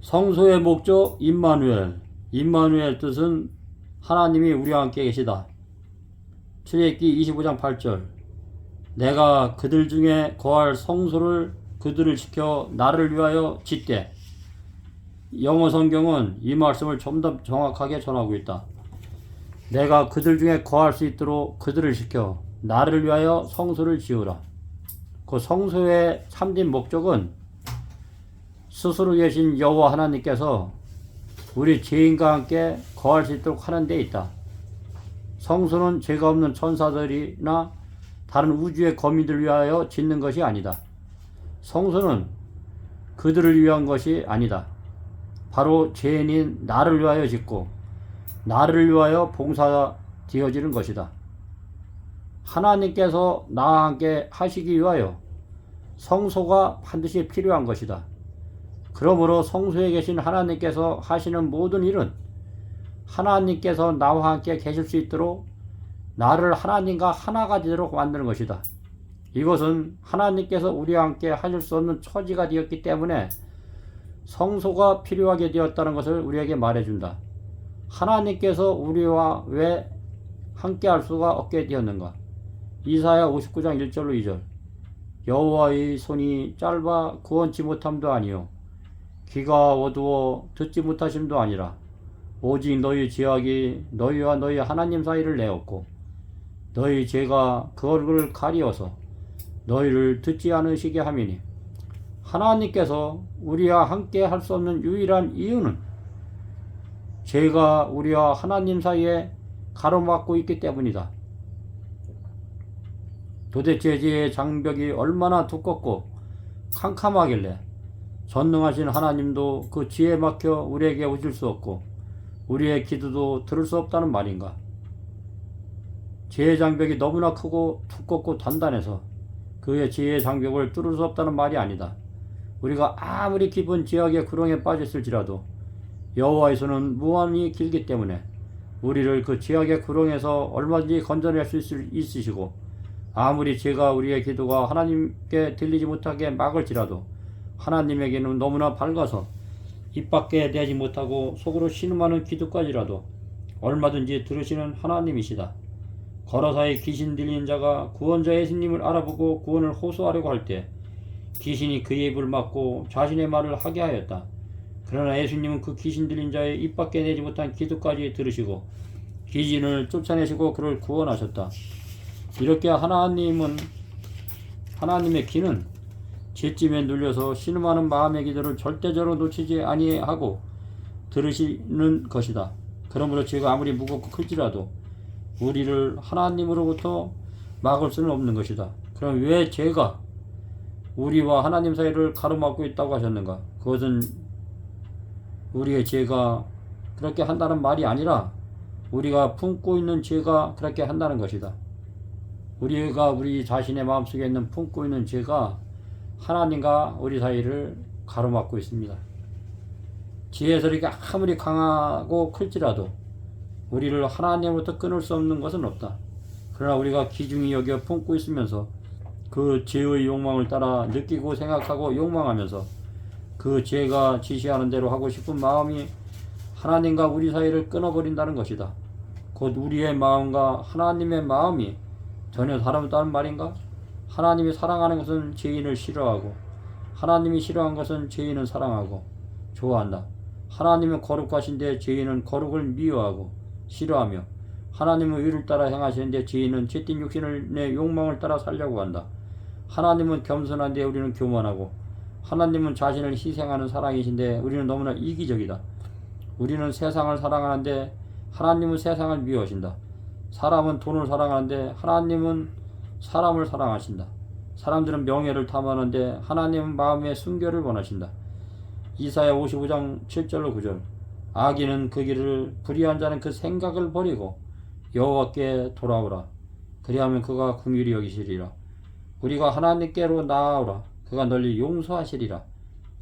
성소의 목적 임마누엘. 임마누엘 뜻은 하나님이 우리와 함께 계시다. 출애굽기 25장 8절. 내가 그들 중에 거할 성소를 그들을 지켜 나를 위하여 짓되. 영어 성경은 이 말씀을 좀 더 정확하게 전하고 있다. 내가 그들 중에 거할 수 있도록 그들을 지켜 나를 위하여 성소를 지으라. 그 성소의 참된 목적은 스스로 계신 여호와 하나님께서 우리 죄인과 함께 거할 수 있도록 하는 데 있다. 성소는 죄가 없는 천사들이나 다른 우주의 거민들 위하여 짓는 것이 아니다. 성소는 그들을 위한 것이 아니다. 바로 죄인인 나를 위하여 짓고 나를 위하여 봉사되어지는 것이다. 하나님께서 나와 함께 하시기 위하여 성소가 반드시 필요한 것이다. 그러므로 성소에 계신 하나님께서 하시는 모든 일은 하나님께서 나와 함께 계실 수 있도록 나를 하나님과 하나가 되도록 만드는 것이다. 이것은 하나님께서 우리와 함께 하실 수 없는 처지가 되었기 때문에 성소가 필요하게 되었다는 것을 우리에게 말해준다. 하나님께서 우리와 왜 함께 할 수가 없게 되었는가? 이사야 59장 1절로 2절. 여호와의 손이 짧아 구원치 못함도 아니요 귀가 어두워 듣지 못하심도 아니라 오직 너희 죄악이 너희와 너희 하나님 사이를 내었고 너희 죄가 그 얼굴을 가리어서 너희를 듣지 않으시게 함이니 하나님께서 우리와 함께 할 수 없는 유일한 이유는 죄가 우리와 하나님 사이에 가로막고 있기 때문이다. 도대체 죄의 장벽이 얼마나 두껍고 캄캄하길래 전능하신 하나님도 그 지에 막혀 우리에게 오실 수 없고 우리의 기도도 들을 수 없다는 말인가? 죄의 장벽이 너무나 크고 두껍고 단단해서 그의 지혜의 장벽을 뚫을 수 없다는 말이 아니다. 우리가 아무리 깊은 지역의 구렁에 빠졌을지라도 여호와의 손은 무한히 길기 때문에 우리를 그 지역의 구렁에서 얼마든지 건져낼 수 있을, 있으시고 아무리 제가 우리의 기도가 하나님께 들리지 못하게 막을지라도 하나님에게는 너무나 밝아서 입 밖에 내지 못하고 속으로 신음하는 기도까지라도 얼마든지 들으시는 하나님이시다. 걸어사이 귀신 들린 자가 구원자 예수님을 알아보고 구원을 호소하려고 할 때 귀신이 그의 입을 막고 자신의 말을 하게 하였다. 그러나 예수님은 그 귀신 들린 자의 입 밖에 내지 못한 기도까지 들으시고 귀신을 쫓아내시고 그를 구원하셨다. 이렇게 하나님은 하나님의 귀는 죄짐에 눌려서 신음하는 마음의 기도를 절대적으로 놓치지 아니하고 들으시는 것이다. 그러므로 죄가 아무리 무겁고 클지라도 우리를 하나님으로부터 막을 수는 없는 것이다. 그럼 왜 죄가 우리와 하나님 사이를 가로막고 있다고 하셨는가? 그것은 우리의 죄가 그렇게 한다는 말이 아니라 우리가 품고 있는 죄가 그렇게 한다는 것이다. 우리가 우리 자신의 마음속에 있는 품고 있는 죄가 하나님과 우리 사이를 가로막고 있습니다. 지혜서리가 아무리 강하고 클지라도 우리를 하나님으로부터 끊을 수 없는 것은 없다. 그러나 우리가 기중이 여겨 품고 있으면서 그 죄의 욕망을 따라 느끼고 생각하고 욕망하면서 그 죄가 지시하는 대로 하고 싶은 마음이 하나님과 우리 사이를 끊어버린다는 것이다. 곧 우리의 마음과 하나님의 마음이 전혀 다르다는 말인가? 하나님이 사랑하는 것은 죄인을 싫어하고 하나님이 싫어한 것은 죄인은 사랑하고 좋아한다. 하나님은 거룩하신데 죄인은 거룩을 미워하고 싫어하며 하나님은 의를 따라 행하시는데 죄인은 죄된 육신을 내 욕망을 따라 살려고 한다. 하나님은 겸손한데 우리는 교만하고 하나님은 자신을 희생하는 사랑이신데 우리는 너무나 이기적이다. 우리는 세상을 사랑하는데 하나님은 세상을 미워하신다. 사람은 돈을 사랑하는데 하나님은 사람을 사랑하신다. 사람들은 명예를 탐하는데 하나님은 마음의 순결을 원하신다. 이사야 55장 7절로 9절 악인은 그 길을 불의한 자는 그 생각을 버리고 여호와께 돌아오라. 그리하면 그가 긍휼히 여기시리라. 우리가 하나님께로 나아오라. 그가 널리 용서하시리라.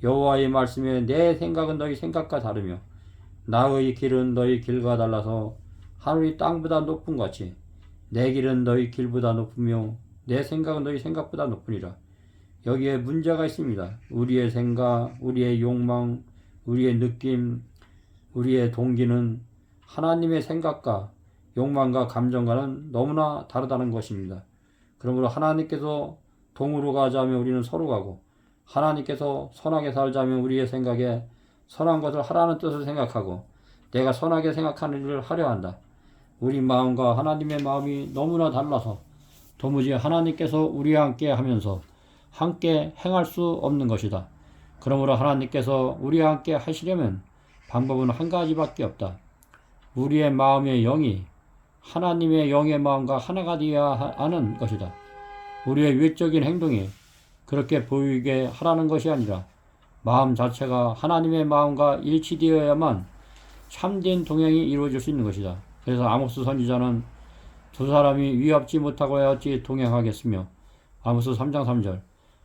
여호와의 말씀에 내 생각은 너희 생각과 다르며 나의 길은 너희 길과 달라서 하늘이 땅보다 높은 같이 내 길은 너희 길보다 높으며 내 생각은 너희 생각보다 높으니라. 여기에 문제가 있습니다. 우리의 생각, 우리의 욕망, 우리의 느낌, 우리의 동기는 하나님의 생각과 욕망과 감정과는 너무나 다르다는 것입니다. 그러므로 하나님께서 동으로 가자면 우리는 서로 가고 하나님께서 선하게 살자면 우리의 생각에 선한 것을 하라는 뜻을 생각하고 내가 선하게 생각하는 일을 하려 한다. 우리 마음과 하나님의 마음이 너무나 달라서 도무지 하나님께서 우리와 함께 하면서 함께 행할 수 없는 것이다. 그러므로 하나님께서 우리와 함께 하시려면 방법은 한 가지밖에 없다. 우리의 마음의 영이 하나님의 영의 마음과 하나가 되어야 하는 것이다. 우리의 외적인 행동이 그렇게 보이게 하라는 것이 아니라 마음 자체가 하나님의 마음과 일치되어야만 참된 동행이 이루어질 수 있는 것이다. 그래서 아모스 선지자는 두 사람이 위협지 못하고 어찌 동행하겠으며 아모스 3장 3절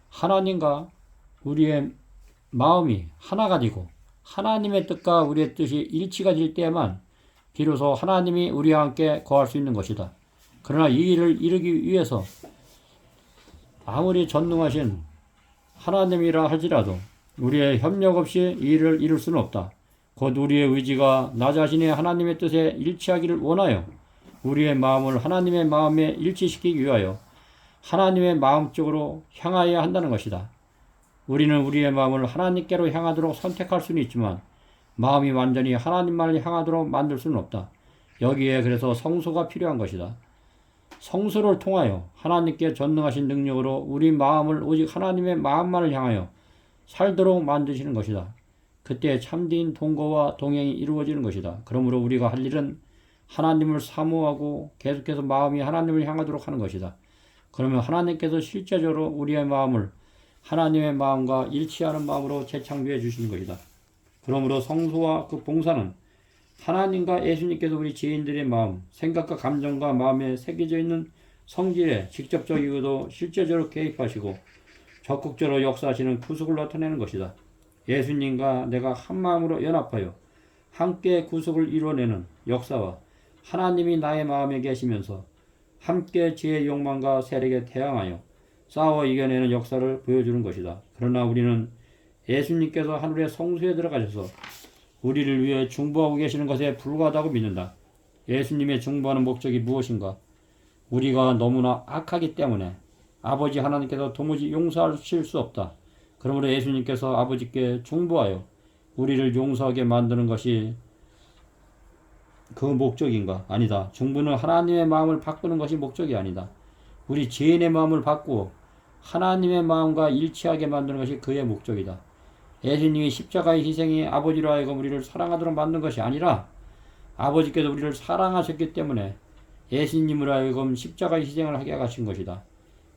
하나님과 우리의 마음이 하나가 되고 하나님의 뜻과 우리의 뜻이 일치가 될 때에만 비로소 하나님이 우리와 함께 거할 수 있는 것이다. 그러나 이 일을 이루기 위해서 아무리 전능하신 하나님이라 할지라도 우리의 협력 없이 이 일을 이룰 수는 없다. 곧 우리의 의지가 나 자신의 하나님의 뜻에 일치하기를 원하여 우리의 마음을 하나님의 마음에 일치시키기 위하여 하나님의 마음 쪽으로 향하여야 한다는 것이다. 우리는 우리의 마음을 하나님께로 향하도록 선택할 수는 있지만 마음이 완전히 하나님만을 향하도록 만들 수는 없다. 여기에 그래서 성소가 필요한 것이다. 성소를 통하여 하나님께 전능하신 능력으로 우리 마음을 오직 하나님의 마음만을 향하여 살도록 만드시는 것이다. 그때 참된 동거와 동행이 이루어지는 것이다. 그러므로 우리가 할 일은 하나님을 사모하고 계속해서 마음이 하나님을 향하도록 하는 것이다. 그러면 하나님께서 실제적으로 우리의 마음을 하나님의 마음과 일치하는 마음으로 재창조해 주시는 것이다. 그러므로 성소와 그 봉사는 하나님과 예수님께서 우리 지인들의 마음, 생각과 감정과 마음에 새겨져 있는 성질에 직접적이고도 실제적으로 개입하시고 적극적으로 역사하시는 구속을 나타내는 것이다. 예수님과 내가 한 마음으로 연합하여 함께 구속을 이루어내는 역사와 하나님이 나의 마음에 계시면서 함께 지혜의 욕망과 세력에 대항하여 싸워 이겨내는 역사를 보여주는 것이다. 그러나 우리는 예수님께서 하늘의 성소에 들어가셔서 우리를 위해 중보하고 계시는 것에 불과하다고 믿는다. 예수님의 중보하는 목적이 무엇인가? 우리가 너무나 악하기 때문에 아버지 하나님께서 도무지 용서하실 수 없다. 그러므로 예수님께서 아버지께 중보하여 우리를 용서하게 만드는 것이 그 목적인가? 아니다. 중보는 하나님의 마음을 바꾸는 것이 목적이 아니다. 우리 죄인의 마음을 바꾸어 하나님의 마음과 일치하게 만드는 것이 그의 목적이다. 예수님이 십자가의 희생이 아버지로 하여금 우리를 사랑하도록 만든 것이 아니라 아버지께서 우리를 사랑하셨기 때문에 예수님으로 하여금 십자가의 희생을 하게 하신 것이다.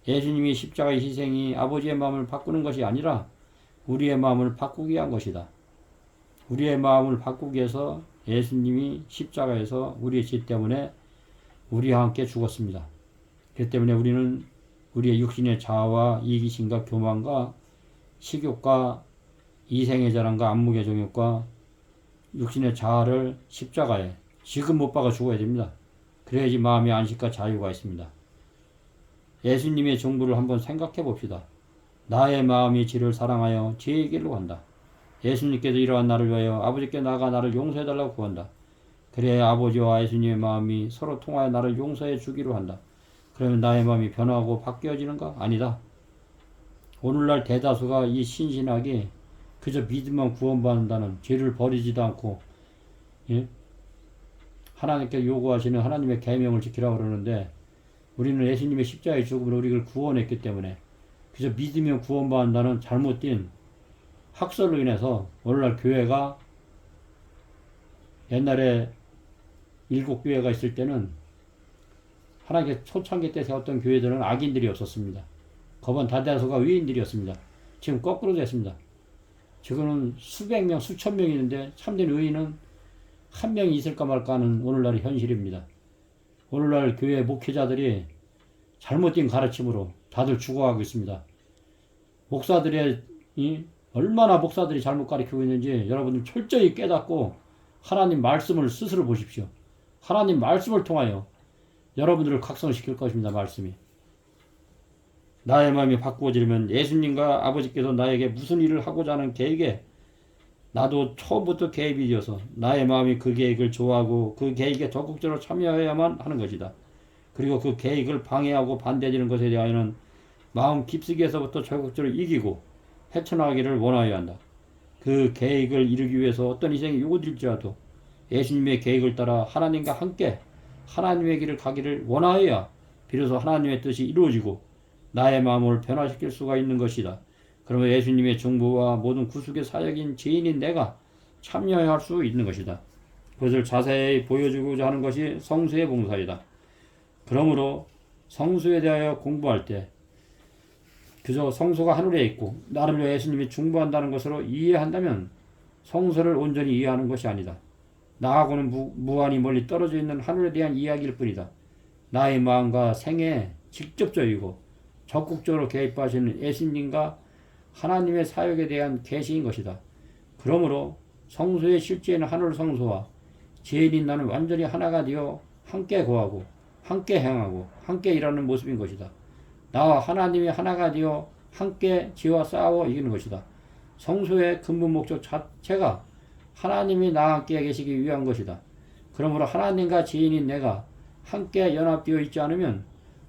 예수님이 십자가의 희생이 아버지의 마음을 바꾸는 것이 아니라 우리의 마음을 바꾸기 위한 것이다. 우리의 마음을 바꾸기 위해서 예수님이 십자가에서 우리의 죄 때문에 우리와 함께 죽었습니다. 그 때문에 우리는 우리의 육신의 자아와 이기심과 교만과 식욕과 이생의 자랑과 안목의 정욕과 육신의 자아를 십자가에 지금 못 박아 죽어야 됩니다. 그래야지 마음의 안식과 자유가 있습니다. 예수님의 정부를 한번 생각해 봅시다. 나의 마음이 지를 사랑하여 지의 길로 간다. 예수님께서 이러한 나를 위하여 아버지께 나가 나를 용서해달라고 구한다. 그래야 아버지와 예수님의 마음이 서로 통하여 나를 용서해 주기로 한다. 그러면 나의 마음이 변화하고 바뀌어지는가? 아니다. 오늘날 대다수가 이 신신하게 그저 믿음만 구원받는다는 죄를 버리지도 않고 예? 하나님께 요구하시는 하나님의 계명을 지키라고 그러는데 우리는 예수님의 십자가의 죽음으로 우리를 구원했기 때문에 그저 믿으면 구원받는다는 잘못된 학설로 인해서 오늘날 교회가 옛날에 일곱 교회가 있을 때는 하나님께 초창기 때 세웠던 교회들은 악인들이었었습니다. 거번 다대소가 의인들이었습니다. 지금 거꾸로 됐습니다. 지금은 수백 명, 수천 명 있는데 참된 의인은 한 명이 있을까 말까 하는 오늘날의 현실입니다. 오늘날 교회 목회자들이 잘못된 가르침으로 다들 죽어가고 있습니다. 목사들의 이 얼마나 목사들이 잘못 가르치고 있는지 여러분들 철저히 깨닫고 하나님 말씀을 스스로 보십시오. 하나님 말씀을 통하여 여러분들을 각성시킬 것입니다. 말씀이. 나의 마음이 바꾸어지려면 예수님과 아버지께서 나에게 무슨 일을 하고자 하는 계획에 나도 처음부터 개입이 되어서 나의 마음이 그 계획을 좋아하고 그 계획에 적극적으로 참여해야만 하는 것이다. 그리고 그 계획을 방해하고 반대되는 것에 대하여는 마음 깊숙이에서부터 적극적으로 이기고 헤쳐나가기를 원하여야 한다. 그 계획을 이루기 위해서 어떤 희생이 요구될지라도 예수님의 계획을 따라 하나님과 함께 하나님의 길을 가기를 원하여야 비로소 하나님의 뜻이 이루어지고 나의 마음을 변화시킬 수가 있는 것이다. 그러면 예수님의 중보와 모든 구속의 사역인 죄인인 내가 참여할 수 있는 것이다. 그것을 자세히 보여주고자 하는 것이 성수의 봉사이다. 그러므로 성수에 대하여 공부할 때 그저 성소가 하늘에 있고 위해 예수님이 중보한다는 것으로 이해한다면 성소를 온전히 이해하는 것이 아니다. 나하고는 무, 무한히 멀리 떨어져 있는 하늘에 대한 이야기일 뿐이다. 나의 마음과 생애에 직접적이고 적극적으로 개입하시는 예수님과 하나님의 사역에 대한 계시인 것이다. 그러므로 성소의 실제는 하늘 성소와 죄인인 나는 완전히 하나가 되어 함께 거하고 함께 행하고 함께 일하는 모습인 것이다. 나와 하나님이 하나가 되어 함께 지와 싸워 이기는 것이다. 성소의 근본 목적 자체가 하나님이 나와 함께 계시기 위한 것이다. 그러므로 하나님과 지인인 내가 함께 연합되어 있지 않으면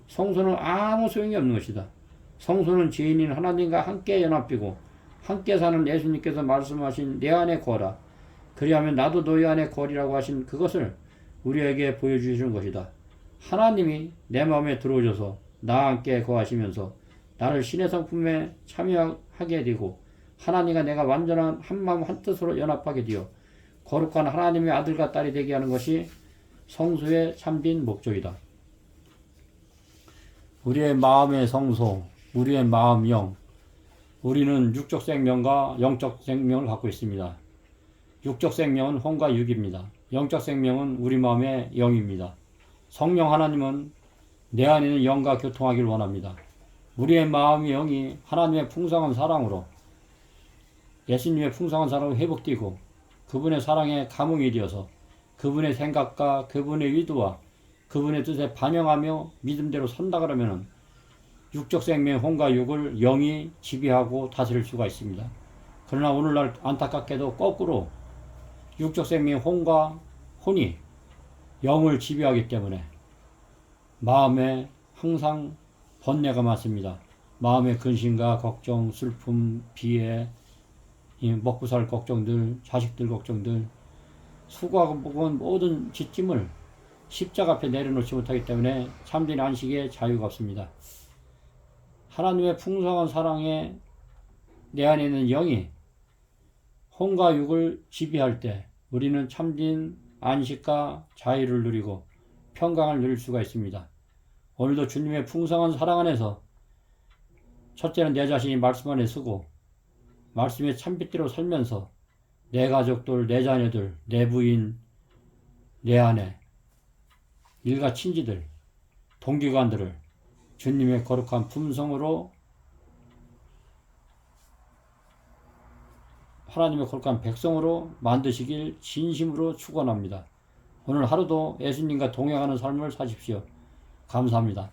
성소는 아무 소용이 없는 것이다. 성소는 지인인 하나님과 함께 연합되고 함께 사는 예수님께서 말씀하신 내 안에 거라. 그리하면 나도 너희 안에 거리라고 하신 그것을 우리에게 보여주시는 것이다. 하나님이 내 마음에 들어오셔서 나와 함께 거하시면서 나를 신의 성품에 참여하게 되고 하나님과 내가 완전한 한마음 한뜻으로 연합하게 되어 거룩한 하나님의 아들과 딸이 되게 하는 것이 성소의 참된 목적이다. 우리의 마음의 성소, 우리의 마음 영, 우리는 육적 생명과 영적 생명을 갖고 있습니다. 육적 생명은 혼과 육입니다. 영적 생명은 우리 마음의 영입니다. 성령 하나님은 내 안에 있는 영과 교통하기를 원합니다. 우리의 마음의 영이 하나님의 풍성한 사랑으로 예수님의 풍성한 사랑으로 회복되고 그분의 사랑에 감흥이 되어서 그분의 생각과 그분의 의도와 그분의 뜻에 반영하며 믿음대로 산다 그러면은 육적 생명 혼과 육을 영이 지배하고 다스릴 수가 있습니다. 그러나 오늘날 안타깝게도 거꾸로 육적 생명 혼과 혼이 영을 지배하기 때문에 마음에 항상 번뇌가 많습니다. 마음의 근심과 걱정, 슬픔, 비애, 이 먹고 살 걱정들, 자식들 걱정들, 수고하고 먹은 모든 지짐을 십자가 앞에 내려놓지 못하기 때문에 참된 안식에 자유가 없습니다. 하나님의 풍성한 사랑에 내 안에 있는 영이 혼과 육을 지배할 때 우리는 참된 안식과 자유를 누리고 평강을 누릴 수가 있습니다. 오늘도 주님의 풍성한 사랑 안에서 첫째는 내 자신이 말씀 안에 쓰고 말씀의 참빛대로 살면서 내 가족들, 내 자녀들, 내 부인, 내 아내, 일가 친지들, 동기관들을 주님의 거룩한 품성으로 하나님의 거룩한 백성으로 만드시길 진심으로 축원합니다. 오늘 하루도 예수님과 동행하는 삶을 사십시오. 감사합니다.